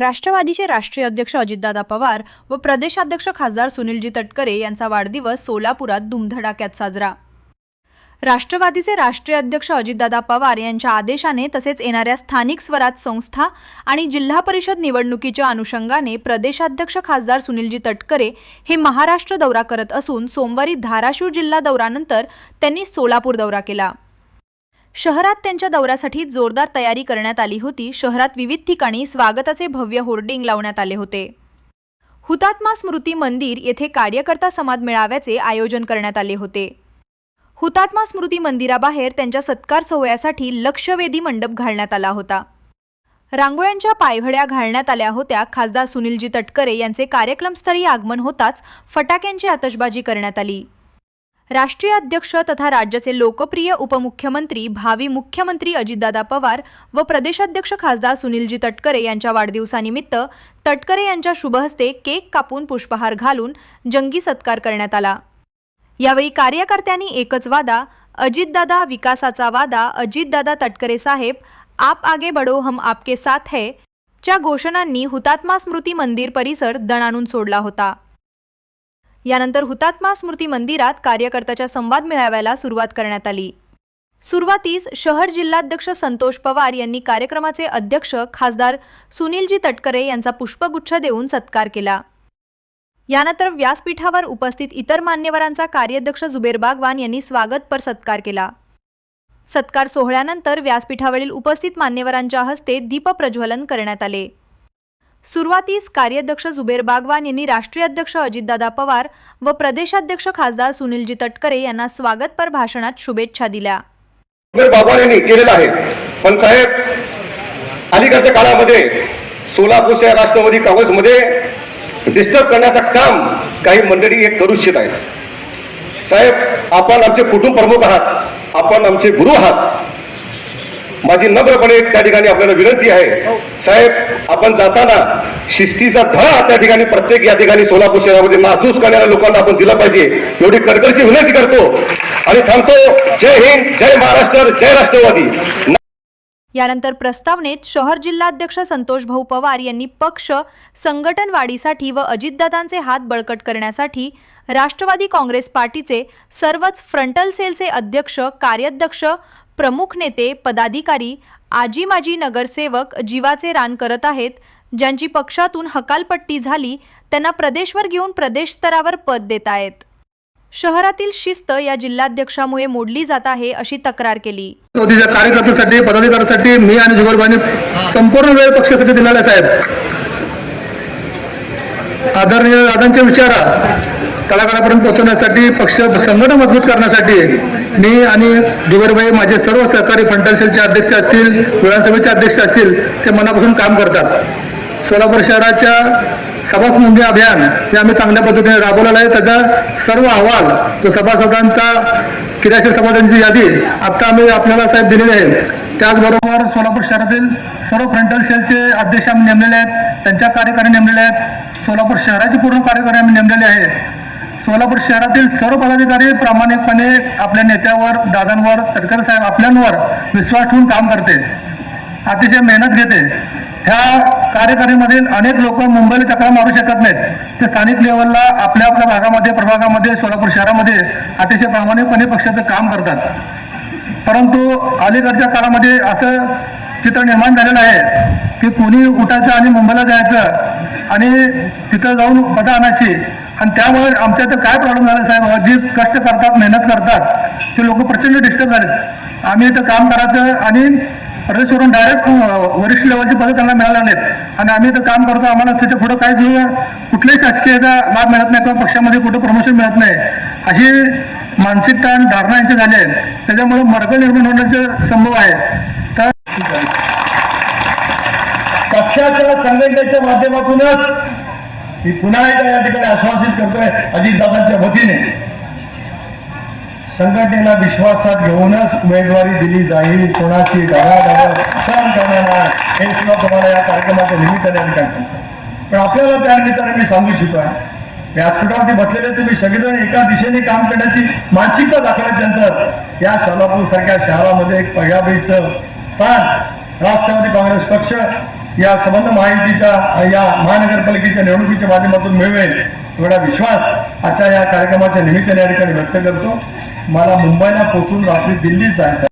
राष्ट्रवादीचे राष्ट्रीय अध्यक्ष अजितदादा पवार व प्रदेशाध्यक्ष खासदार सुनीलजी तटकरे यांचा वाढदिवस सोलापुरात धुमधडाक्यात साजरा. राष्ट्रवादीचे राष्ट्रीय अध्यक्ष अजितदादा पवार यांच्या आदेशाने तसेच येणाऱ्या स्थानिक स्वराज संस्था आणि जिल्हा परिषद निवडणुकीच्या अनुषंगाने प्रदेशाध्यक्ष खासदार सुनीलजी तटकरे हे महाराष्ट्र दौरा करत असून सोमवारी धाराशिव जिल्हा दौऱ्यानंतर त्यांनी सोलापूर दौरा केला. शहरात त्यांच्या दौऱ्यासाठी जोरदार तयारी करण्यात आली होती. शहरात विविध ठिकाणी स्वागताचे भव्य होर्डिंग लावण्यात आले होते. हुतात्मा स्मृती मंदिर येथे कार्यकर्ता समाज मेळाव्याचे आयोजन करण्यात आले होते. हुतात्मा स्मृती मंदिराबाहेर त्यांच्या सत्कार सोहळ्यासाठी लक्षवेधी मंडप घालण्यात आला होता. रांगोळ्यांच्या पायघड्या घालण्यात आल्या होत्या. खासदार सुनीलजी तटकरे यांचे कार्यक्रमस्थळी आगमन होताच फटाक्यांची आतषबाजी करण्यात आली. राष्ट्रीय अध्यक्ष तथा राज्याचे लोकप्रिय उपमुख्यमंत्री भावी मुख्यमंत्री अजितदादा पवार व प्रदेशाध्यक्ष खासदार सुनीलजी तटकरे यांच्या वाढदिवसानिमित्त तटकरे यांच्या शुभहस्ते केक कापून पुष्पहार घालून जंगी सत्कार करण्यात आला. यावेळी कार्यकर्त्यांनी एकच वादा अजितदादा विकासाचा वादा अजितदादा तटकरे साहेब आप आगे बडो हम आपके साथ है च्या घोषणांनी हुतात्मा स्मृती मंदिर परिसर दणाणून सोडला होता. यानंतर हुतात्मा स्मृती मंदिरात कार्यकर्त्याच्या संवाद मेळाव्याला सुरुवात करण्यात आली. सुरुवातीस शहर जिल्हाध्यक्ष संतोष पवार यांनी कार्यक्रमाचे अध्यक्ष खासदार सुनीलजी तटकरे यांचा पुष्पगुच्छ देऊन सत्कार केला. यानंतर व्यासपीठावर उपस्थित इतर मान्यवरांचा कार्याध्यक्ष जुबेर बागवान यांनी स्वागतपर सत्कार केला. सत्कार सोहळ्यानंतर व्यासपीठावरील उपस्थित मान्यवरांच्या हस्ते दीपप्रज्वलन करण्यात आले. सुरुवातीस कार्याध्यक्ष जुबेर बागवान यांनी राष्ट्रीय अध्यक्ष अजितदादा पवार व प्रदेशाध्यक्ष खासदार सुनीलजी तटकरे यांना स्वागतपर भाषणात शुभेच्छा दिल्या. उमेर यांनी केलेलं आहे. पण साहेब अलीकडच्या काळामध्ये सोलापूरच्या राष्ट्रवादी काँग्रेसमध्ये डिस्टर्ब करण्याचं काम काही मंडळी एक करू इच्छित आहेत. साहेब आपण आमचे कुटुंब प्रमुख आहात. आपण आमचे गुरु आहात. माझी नम्रपणे त्या ठिकाणी आपल्याला विनंती आहे. साहेब आपण जाताना शिस्तीचा धडा त्या ठिकाणी प्रत्येक या ठिकाणी सोलापूर शहरामध्ये नासधूस करणाऱ्या लोकांना आपण दिला पाहिजे. एवढी कडकडची विनंती करतो. आणि थांबतो. जय हिंद जय महाराष्ट्र जय राष्ट्रवादी. यानंतर प्रस्तावनेत शहर जिल्हाध्यक्ष संतोष भाऊ पवार यांनी पक्ष संघटन वाढीसाठी व अजितदादांचे हात बळकट करण्यासाठी राष्ट्रवादी काँग्रेस पार्टीचे सर्वच फ्रंटल सेलचे अध्यक्ष कार्याध्यक्ष प्रमुख नेते पदाधिकारी आजी माजी नगरसेवक जीवाचे रान करत आहेत ज्यांची पक्षातून हकालपट्टी झाली त्यांना प्रदेशवर घेऊन प्रदेश स्तरावर पद देत आहेत. शहरातील शिस्त या जिल्हाध्यक्षामुळे मोडली जात आहे अशी तक्रार केली. मोदीच्या कार्यकर्त्यासाठी पदाधिकाऱ्यांसाठी मी आणि जुगरबानी संपूर्ण वेळ पक्षासाठी दिलेला साहेब. आदरणीय दादांचे विचारा तळागाळापर्यंत पोहोचवण्यासाठी पक्ष संघटन मजबूत करण्यासाठी मी आणि दिवरभाई माझे सर्व सहकारी फंटल अध्यक्ष असतील विधानसभेचे अध्यक्ष असतील ते मनापासून काम करतात. सोलापूर शहराच्या सभास नोंदणी अभियान हे आम्ही चांगल्या पद्धतीने राबवलेलं आहे. त्याचा सर्व अहवाल जो सभासदांचा क्रियाशील सभासदांची यादी आत्ता आम्ही आपल्याला साहेब दिलेली आहे. त्याचबरोबर सोलापूर शहरातील सर्व फ्रंटल सेलचे अध्यक्ष आम्ही नेमलेले आहेत त्यांच्या कार्यकारी नेमलेले आहेत. सोलापूर शहराचे पूर्ण कार्यकारी आम्ही नेमलेले आहेत सोलापूर शहरातील सर्व पदाधिकारी प्रामाणिकपणे आपल्या नेत्यावर दादांवर तटकर साहेब आपल्यांवर विश्वास ठेवून काम करते. अतिशय मेहनत घेते. ह्या कार्यकारीमधील अनेक लोक मुंबईला चक्रा मारू शकत नाहीत. ते स्थानिक लेवलला आपल्या आपल्या भागामध्ये प्रभागामध्ये सोलापूर शहरामध्ये अतिशय प्रामाणिकपणे पक्षाचं काम करतात. परंतु अलीकडच्या काळामध्ये असं चित्र निर्माण झालेलं आहे की कोणी उठायचं आणि मुंबईला जायचं आणि तिथं जाऊन पदा आणायची आणि त्यामुळे आमच्या इथं काय प्रॉब्लेम झाला साहेब? जे कष्ट करतात मेहनत करतात ते लोक प्रचंड डिस्टर्ब झालेत. आम्ही इथं काम करायचं आणि प्रदेशवरून डायरेक्ट वरिष्ठ लेवलचे पदं त्यांना मिळाले नाहीत आणि आम्ही इथं काम करतो आम्हाला तिथे पुढं काहीच कुठल्याही शासकीयचा लाभ मिळत नाही किंवा पक्षामध्ये कुठं प्रमोशन मिळत नाही. अशी मानसिकता आणि धारणा यांची झाली आहे. त्याच्यामुळे मार्ग निर्माण होण्याचे संभव आहे. तर पक्षाच्या संघटनेच्या माध्यमातूनच मी पुन्हा एकदा या ठिकाणी आश्वासित करतोय अजितदादांच्या वतीने. संघटनेला विश्वासात घेऊनच उमेदवारी दिली जाईल. कोणाची डगाडग सहन करणार हे सुद्धा तुम्हाला या कार्यक्रमाच्या निमित्ताने ठिकाणी पण आपल्याला त्या निमित्ताने मी सांगू इच्छितो आहे व्यासपीठावरती बसलेले तुम्ही सगळेजण एका दिशेने काम करण्याची मानसिकता दाखवल्याच्यानंतर या सोलापूर सारख्या शहरामध्ये एक पंजाबीचं स्थान राष्ट्रवादी काँग्रेस पक्ष या संबंध महायुतीच्या या महानगरपालिकेच्या निवडणुकीच्या माध्यमातून मिळवेल एवढा विश्वास आजच्या या कार्यक्रमाच्या निमित्ताने या ठिकाणी व्यक्त करतो. मला मुंबईला पोचून रात्री दिल्लीत जायचं